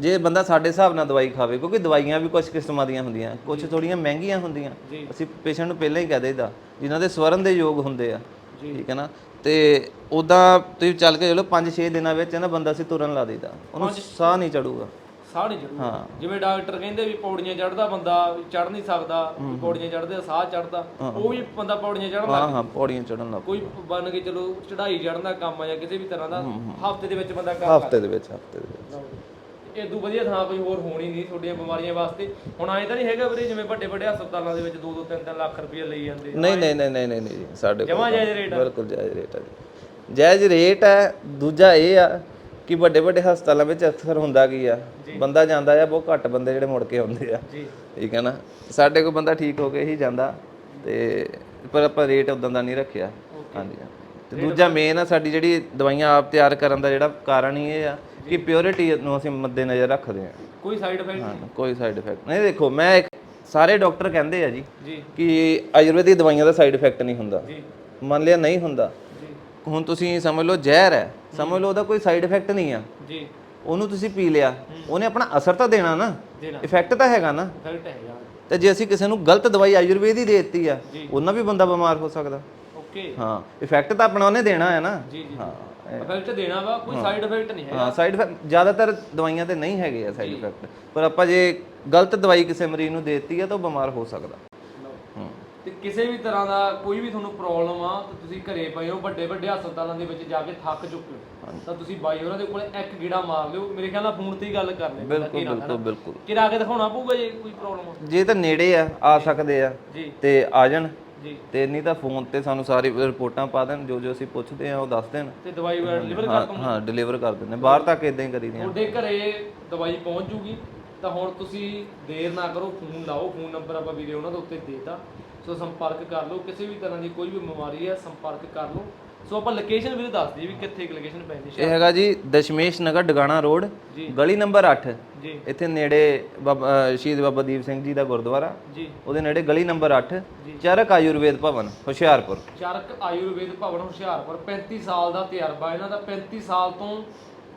ਜੇ ਬੰਦਾ ਸਾਡੇ ਹਿਸਾਬ ਨਾਲ ਦਵਾਈ ਖਾਵੇ ਕਿਉਂਕਿ ਦਵਾਈਆਂ ਵੀ ਕੁਝ ਕਿਸਮਾਂ ਦੀਆਂ ਹੁੰਦੀਆਂ ਕੁਝ ਥੋੜੀਆਂ ਮਹਿੰਗੀਆਂ ਹੁੰਦੀਆਂ। ਅਸੀਂ ਪੇਸ਼ੈਂਟ ਨੂੰ ਪਹਿਲਾਂ ਹੀ ਕਹਿ ਦੇਈਦਾ ਜਿਨ੍ਹਾਂ ਦੇ ਸਵਰਨ ਦੇ ਯੋਗ ਹੁੰਦੇ ਆ। ਠੀਕ ਹੈ ਨਾ? ਤੇ ਉਦਾਂ ਤੁਸੀਂ ਚੱਲ ਕੇ ਚਲੋ 5-6 ਦਿਨਾਂ ਵਿੱਚ ਨਾ ਬੰਦਾ ਅਸੀਂ ਤੁਰਨ ਲਾ ਦੇਈਦਾ। ਉਹਨੂੰ ਸਾਹ ਨਹੀਂ ਚੜੂਗਾ। ਸਾਹ ਨਹੀਂ ਚੜੂਗਾ। ਹਾਂ। ਜਿਵੇਂ ਡਾਕਟਰ ਕਹਿੰਦੇ ਵੀ ਪੌੜੀਆਂ ਚੜਦਾ ਬੰਦਾ ਚੜ ਨਹੀਂ ਸਕਦਾ ਪੌੜੀਆਂ ਚੜਦੇ ਸਾਹ ਚੜਦਾ ਉਹ ਵੀ ਬੰਦਾ ਪੌੜੀਆਂ ਚੜਨ ਲੱਗ ਹਾਂ ਹਾਂ ਪੌੜੀਆਂ ਚੜਨ ਲੱਗ ਕੋਈ ਬਣ ਕੇ ਚਲੋ ਚੜਾਈ ਚੜਨ ਦਾ ਕੰਮ ਆ ਜਾਂ ਕਿਸੇ ਵੀ ਤਰ੍ਹਾਂ ਦਾ ਹਫ਼ਤੇ ਦੇ ਵਿੱਚ ਬੰਦਾ ਕਰ ਹਫ਼ਤੇ ਦੇ ਵਿੱਚ ਹਫ਼ਤੇ ਦੇ ਵਿੱਚ। ਇਦੋਂ ਵਧੀਆ ਥਾਂ ਕੋਈ ਹੋਰ ਹੋਣੀ ਨਹੀਂ ਤੁਹਾਡੀਆਂ ਬਿਮਾਰੀਆਂ ਵਾਸਤੇ। ਹੁਣ ਐਂ ਤਾਂ ਨਹੀਂ ਹੈਗਾ ਵੀਰੇ ਜਿਵੇਂ ਵੱਡੇ ਵੱਡੇ ਹਸਪਤਾਲਾਂ ਦੇ ਵਿੱਚ 2 2 3 3 ਲੱਖ ਰੁਪਏ ਲਈ ਜਾਂਦੇ। ਨਹੀਂ ਨਹੀਂ ਨਹੀਂ ਨਹੀਂ ਨਹੀਂ ਨਹੀਂ ਜੀ, ਸਾਡੇ ਕੋਲ ਜਮਾਂ ਜਾਇਜ਼ ਰੇਟ ਆ। ਬਿਲਕੁਲ ਜਾਇਜ਼ ਰੇਟ ਹੈ ਜੀ। ਜਾਇਜ਼ ਰੇਟ ਹੈ ਦੂਜਾ ਇਹ ਆ ਕਿ ਵੱਡੇ ਵੱਡੇ ਹਸਪਤਾਲਾਂ ਵਿੱਚ ਅਕਸਰ ਹੁੰਦਾ ਕੀ ਆ ਬੰਦਾ ਜਾਂਦਾ ਆ ਬਹੁਤ ਘੱਟ ਬੰਦੇ ਜਿਹੜੇ ਮੁੜ ਕੇ ਆਉਂਦੇ ਆ। ਜੀ। ਠੀਕ ਹੈ ਨਾ? ਸਾਡੇ ਕੋਲ ਬੰਦਾ ਠੀਕ ਹੋ ਕੇ ਹੀ ਜਾਂਦਾ ਤੇ ਪਰ ਆਪਾਂ ਰੇਟ ਉਦਾਂ ਦਾ ਨਹੀਂ ਰੱਖਿਆ। ਹਾਂਜੀ ਤੇ ਦੂਜਾ ਮੇਨ ਆ ਸਾਡੀ ਜਿਹੜੀ ਦਵਾਈਆਂ ਆਪ ਤਿਆਰ ਕਰਨ ਦਾ ਜਿਹੜਾ ਕਾਰਨ ਹੀ ਇਹ ਆ ਕਿ ਪਿਓਰਿਟੀ ਨੂੰ ਅਸੀਂ ਮੱਦੇ ਨਜ਼ਰ ਰੱਖਦੇ ਆ ਕੋਈ ਸਾਈਡ ਇਫੈਕਟ ਹਾਂ ਕੋਈ ਸਾਈਡ ਇਫੈਕਟ ਨਹੀਂ। ਦੇਖੋ ਮੈਂ ਇੱਕ ਸਾਰੇ ਡਾਕਟਰ ਕਹਿੰਦੇ ਆ ਜੀ ਕਿ ਆਯੁਰਵੈਦਿਕ ਦਵਾਈਆਂ ਦਾ ਸਾਈਡ ਇਫੈਕਟ ਨਹੀਂ ਹੁੰਦਾ। ਜੀ। ਮੰਨ ਲਿਆ ਨਹੀਂ ਹੁੰਦਾ। ਜੀ। ਹੁਣ ਤੁਸੀਂ ਸਮਝ ਲਓ ਜ਼ਹਿਰ ਹੈ। ਸਮਝ ਲਓ ਉਹਦਾ ਕੋਈ ਸਾਈਡ ਇਫੈਕਟ ਨਹੀਂ ਆ। ਜੀ। ਉਹਨੂੰ ਤੁਸੀਂ ਪੀ ਲਿਆ। ਉਹਨੇ ਆਪਣਾ ਅਸਰ ਤਾਂ ਦੇਣਾ ਨਾ। ਇਫੈਕਟ ਤਾਂ ਹੈਗਾ ਨਾ। ਇਫੈਕਟ ਹੈਗਾ। ਤੇ ਜੇ ਅਸੀਂ ਕਿਸੇ ਨੂੰ ਗਲਤ ਦਵਾਈ ਆਯੁਰਵੇਦ ਹੀ ਦੇ ਦਿੱਤੀ ਆ। ਉਹਨਾਂ ਵੀ ਬੰਦਾ ਬਿਮਾਰ ਹੋ ਸਕਦਾ। ਓਕੇ। ਹਾਂ ਇਫੈਕਟ ਤਾਂ ਆਪਣਾ ਉਹਨੇ ਦੇਣਾ ਹੈ ਨਾ। ਜੀ ਜੀ। ਹਾਂ। ਇਫੈਕਟ ਦੇਣਾ ਵਾ ਕੋਈ ਸਾਈਡ ਇਫੈਕਟ ਨਹੀਂ ਹੈਗਾ। ਹਾਂ ਸਾਈਡ ਇਫੈਕਟ ਜ਼ਿਆਦਾਤਰ ਦਵਾਈਆਂ ਤੇ ਨਹੀਂ ਹੈਗੇ ਆ ਸਾਈਡ ਇਫੈਕਟ ਪਰ ਆਪਾਂ ਜੇ ਗਲਤ ਦਵਾਈ ਕਿਸੇ ਮਰੀਜ਼ ਨੂੰ ਦਿੱਤੀ ਆ ਤਾਂ ਉਹ ਬਿਮਾਰ ਹੋ ਸਕਦਾ। ਹੂੰ। ਤੇ ਕਿਸੇ ਵੀ ਤਰ੍ਹਾਂ ਦਾ ਕੋਈ ਵੀ ਤੁਹਾਨੂੰ ਪ੍ਰੋਬਲਮ ਆ ਤਾਂ ਤੁਸੀਂ ਘਰੇ ਪਏ ਹੋ ਵੱਡੇ ਵੱਡੇ ਹਸਪਤਾਲਾਂ ਦੇ ਵਿੱਚ ਜਾ ਕੇ ਥੱਕ ਚੁੱਕੇ ਹੋ। ਤਾਂ ਤੁਸੀਂ ਬਾਈ ਹੋਰਾਂ ਦੇ ਕੋਲੇ ਇੱਕ ਗੀੜਾ ਮਾਰ ਲਿਓ। ਮੇਰੇ ਖਿਆਲ ਨਾਲ ਫੋਨ ਤੇ ਹੀ ਗੱਲ ਕਰ ਲੈ ਬਿਲਕੁਲ ਬਿਲਕੁਲ ਬਿਲਕੁਲ। ਕਿਰਾ ਕੇ ਦਿਖਾਉਣਾ ਪਊਗਾ ਜੇ ਕੋਈ ਪ੍ਰੋਬਲਮ ਜੇ ਤਾਂ ਨੇੜੇ ਆ ਆ ਸਕਦੇ ਆ ਜੀ। ਤੇ ਆ ਜਾਣ। ਜੀ। ਤੇ ਨਹੀਂ ਤਾਂ ਫੋਨ ਤੇ ਸਾਨੂੰ ਸਾਰੀ ਰਿਪੋਰਟਾਂ ਪਾ ਦੇਣ ਜੋ ਜੋ ਅਸੀਂ ਪੁੱਛਦੇ ਆ ਉਹ ਦੱਸ ਦੇਣ। ਤੇ ਦਵਾਈ ਵਗੈਰਾ ਡਿਲੀਵਰ ਕਰ ਹਾਂ ਹਾਂ ਡਿਲੀਵਰ ਕਰ ਦਿੰਦੇ। ਬਾਹਰ ਤੱਕ ਇਦਾਂ ਹੀ ਕਰੀਦੇ ਆ ਤੁਹਾਡੇ ਘਰੇ ਦਵਾਈ ਪਹੁੰਚ ਜੂਗੀ ਤਾਂ ਹੁਣ ਤੁਸੀਂ ਦੇਰ ਨਾ ਕਰੋ ਫੋਨ ਲਾਓ ਫੋਨ ਨੰਬਰ ਆਪਾਂ ਵੀਡੀਓ ਉਹਨਾਂ ਦੇ ਉੱਤੇ ਦੇਤਾ। ਸੋ ਸੰਪਰਕ ਕਰ ਲਓ ਕਿਸੇ ਵੀ ਤਰ੍ਹਾਂ ਦੀ ਕੋਈ ਵੀ ਬਿਮਾਰੀ ਹੈ ਸੰਪਰਕ ਕਰ ਲਓ। ਸੋ ਆਪਾਂ ਲੋਕੇਸ਼ਨ ਵੀ ਦੱਸ ਦਈਏ ਵੀ ਕਿੱਥੇ ਇੱਕ ਲੋਕੇਸ਼ਨ ਪੈਂਦੀ ਇਹ ਹੈਗਾ ਜੀ ਦਸ਼ਮੇਸ਼ ਨਗਰ ਡਗਾਣਾ ਰੋਡ ਜੀ। ਗਲੀ ਨੰਬਰ 8 ਜੀ। ਇੱਥੇ ਨੇੜੇ ਬਾਬਾ ਅ, ਸ਼ਹੀਦ ਬਾਬਾ ਦੀਪ ਸਿੰਘ ਜੀ ਦਾ ਗੁਰਦੁਆਰਾ। ਜੀ। ਉਹਦੇ ਨੇੜੇ ਗਲੀ ਨੰਬਰ 8 ਚਰਕ ਆਯੁਰਵੇਦ ਭਵਨ ਹੁਸ਼ਿਆਰਪੁਰ। ਚਰਕ ਆਯੁਰਵੇਦ ਭਵਨ ਹੁਸ਼ਿਆਰਪੁਰ। 35 ਸਾਲ ਦਾ ਤਜਰਬਾ ਇਹਨਾਂ ਦਾ। 35 ਸਾਲ ਤੋਂ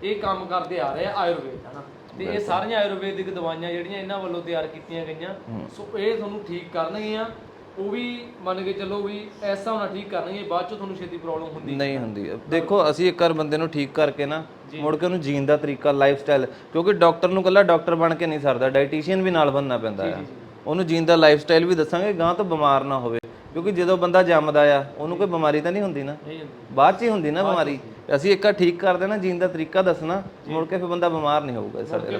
ਇਹ ਕੰਮ ਕਰਦੇ ਆ ਰਹੇ ਆ ਆਯੁਰਵੇਦ ਹਨਾ? ਤੇ ਇਹ ਸਾਰੀਆਂ ਆਯੁਰਵੈਦਿਕ ਦਵਾਈਆਂ ਜਿਹੜੀਆਂ ਇਹਨਾਂ ਵੱਲੋਂ ਤਿਆਰ ਕੀਤੀਆਂ ਗਈਆਂ ਸੋ ਇਹ ਤੁਹਾਨੂੰ ਠੀਕ ਕਰਨਗੀਆਂ। ਉਹ ਵੀ ਮੰਨ ਕੇ ਚੱਲੋ ਵੀ ਐਸਾ ਹੋਣਾ ਠੀਕ ਕਰਨਗੇ ਬਾਅਦ ਚ ਤੁਹਾਨੂੰ ਛੇਤੀ ਪ੍ਰੋਬਲਮ ਹੁੰਦੀ ਨਹੀਂ ਹੁੰਦੀ। ਦੇਖੋ ਅਸੀਂ ਇੱਕ ਵਾਰ ਬੰਦੇ ਨੂੰ ਠੀਕ ਕਰਕੇ ਨਾ ਮੁੜ ਕੇ ਉਹਨੂੰ ਜੀਣ ਦਾ ਤਰੀਕਾ ਲਾਈਫ ਸਟਾਈਲ ਕਿਉਂਕਿ ਡਾਕਟਰ ਨੂੰ ਕੱਲਾ ਡਾਕਟਰ ਬਣ ਕੇ ਨਹੀਂ ਸਰਦਾ ਡਾਈਟੀਸ਼ੀਅਨ ਵੀ ਨਾਲ ਬਣਨਾ ਪੈਂਦਾ ਹੈ ਉਹਨੂੰ ਜੀਣ ਦਾ ਲਾਈਫ ਸਟਾਈਲ ਵੀ ਦੱਸਾਂਗੇ ਗਾਂ ਤੋਂ ਬਿਮਾਰ ਨਾ ਹੋਵੇ। ਕਿਉਂਕਿ ਜਦੋਂ ਬੰਦਾ ਜੰਮਦਾ ਆ ਉਹਨੂੰ ਕੋਈ ਬਿਮਾਰੀ ਤਾਂ ਨਹੀਂ ਹੁੰਦੀ ਨਾ। ਬਾਅਦ ਚ ਹੀ ਹੁੰਦੀ ਨਾ ਬਿਮਾਰੀ। ਅਸੀਂ ਇੱਕ ਠੀਕ ਕਰ ਦੇਣਾ ਜੀਣ ਦਾ ਤਰੀਕਾ ਦੱਸਣਾ ਮੁੜ ਕੇ ਫਿਰ ਬੰਦਾ ਬਿਮਾਰ ਨਹੀਂ ਹੋਊਗਾ ਸਾਡੇ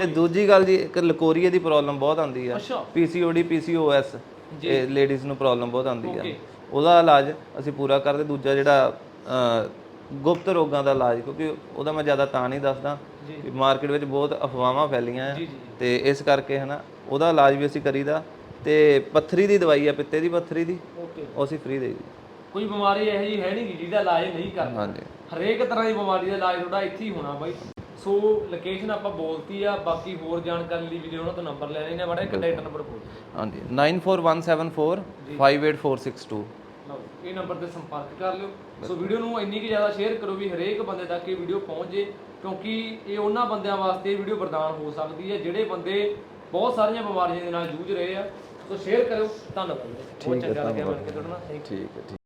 ਤੇ ਦੂਜੀ ਗੱਲ ਜੀ ਇੱਕ ਲਕੋਰੀਏ ਦੀ ਪ੍ਰੋਬਲਮ ਬਹੁਤ ਆਉਂਦੀ ਆ। ਪੀਸੀਓਡੀ ਪੀਸੀਓਐਸ ਇਹ ਲੇਡੀਜ਼ ਨੂੰ ਪ੍ਰੋਬਲਮ ਬਹੁਤ ਆਉਂਦੀ ਆ. ਉਹਦਾ ਇਲਾਜ ਅਸੀਂ ਪੂਰਾ ਕਰਦੇ ਦੂਜਾ ਜਿਹੜਾ ਗੁਪਤ ਰੋਗਾਂ ਦਾ ਇਲਾਜ ਕਿਉਂਕਿ ਉਹਦਾ ਮੈਂ ਜ਼ਿਆਦਾ ਤਾਂ ਨਹੀਂ ਦੱਸਦਾ ਜੀ। ਕਿ ਮਾਰਕੀਟ ਵਿੱਚ ਬਹੁਤ ਅਫਵਾਹਾਂ ਫੈਲੀਆਂ ਆ। ਜੀ ਜੀ ਤੇ ਇਸ ਕਰਕੇ ਹਨਾ ਉਹਦਾ ਇਲਾਜ ਵੀ ਅਸੀਂ ਕਰੀਦਾ। ਤੇ ਪੱਥਰੀ ਦੀ ਦਵਾਈ ਆ ਪਿੱਤੇ ਦੀ ਪੱਥਰੀ ਦੀ ਉਹ ਅਸੀਂ ਫ੍ਰੀ ਦੇਈਦੀ। ਕੋਈ ਬਿਮਾਰੀ ਇਹੋ ਜਿਹੀ ਹੈ ਨਹੀਂ ਜਿਹਦਾ ਇਲਾਜ ਨਹੀਂ ਕਰਨਾ। ਹਰੇਕ ਤਰ੍ਹਾਂ ਦੀ ਬਿਮਾਰੀ ਦਾ ਇਲਾਜ ਤੁਹਾਡਾ ਇੱਥੇ ਹੀ ਹੋਣਾ ਬਾਈ। ਸੋ ਲੋਕੇਸ਼ਨ ਆਪਾਂ ਬੋਲਤੀ ਆ ਬਾਕੀ ਹੋਰ ਜਾਣਕਾਰੀ ਲਈ ਵੀ ਉਹਨਾਂ ਤੋਂ ਨੰਬਰ ਲੈ ਲੈਣੇ ਬੜਾ ਕੰਟੈਕਟ ਨੰਬਰ ਬੋਲ ਹਾਂਜੀ 94174 58462 ਲਓ ਇਹ ਨੰਬਰ ਤੇ ਸੰਪਰਕ ਕਰ ਲਿਓ। ਸੋ ਵੀਡੀਓ ਨੂੰ ਇੰਨੀ ਕਿ ਜ਼ਿਆਦਾ ਸ਼ੇਅਰ ਕਰੋ ਵੀ ਹਰੇਕ ਬੰਦੇ ਤੱਕ ਇਹ ਵੀਡੀਓ ਪਹੁੰਚ ਜੇ ਕਿਉਂਕਿ ਇਹ ਉਹਨਾਂ ਬੰਦਿਆਂ ਵਾਸਤੇ ਇਹ ਵੀਡੀਓ ਵਰਦਾਨ ਹੋ ਸਕਦੀ ਹੈ ਜਿਹੜੇ ਬੰਦੇ ਬਹੁਤ ਸਾਰੀਆਂ ਬਿਮਾਰੀਆਂ ਦੇ ਨਾਲ ਜੂਝ ਰਹੇ ਆ। ਸੋ ਸ਼ੇਅਰ ਕਰਿਓ। ਧੰਨਵਾਦ। ਬਹੁਤ ਚੰਗਾ ਲੱਗਿਆ ਮਿਲ ਕੇ ਤੁਹਾਡੇ ਨਾਲ. ਠੀਕ ਹੈ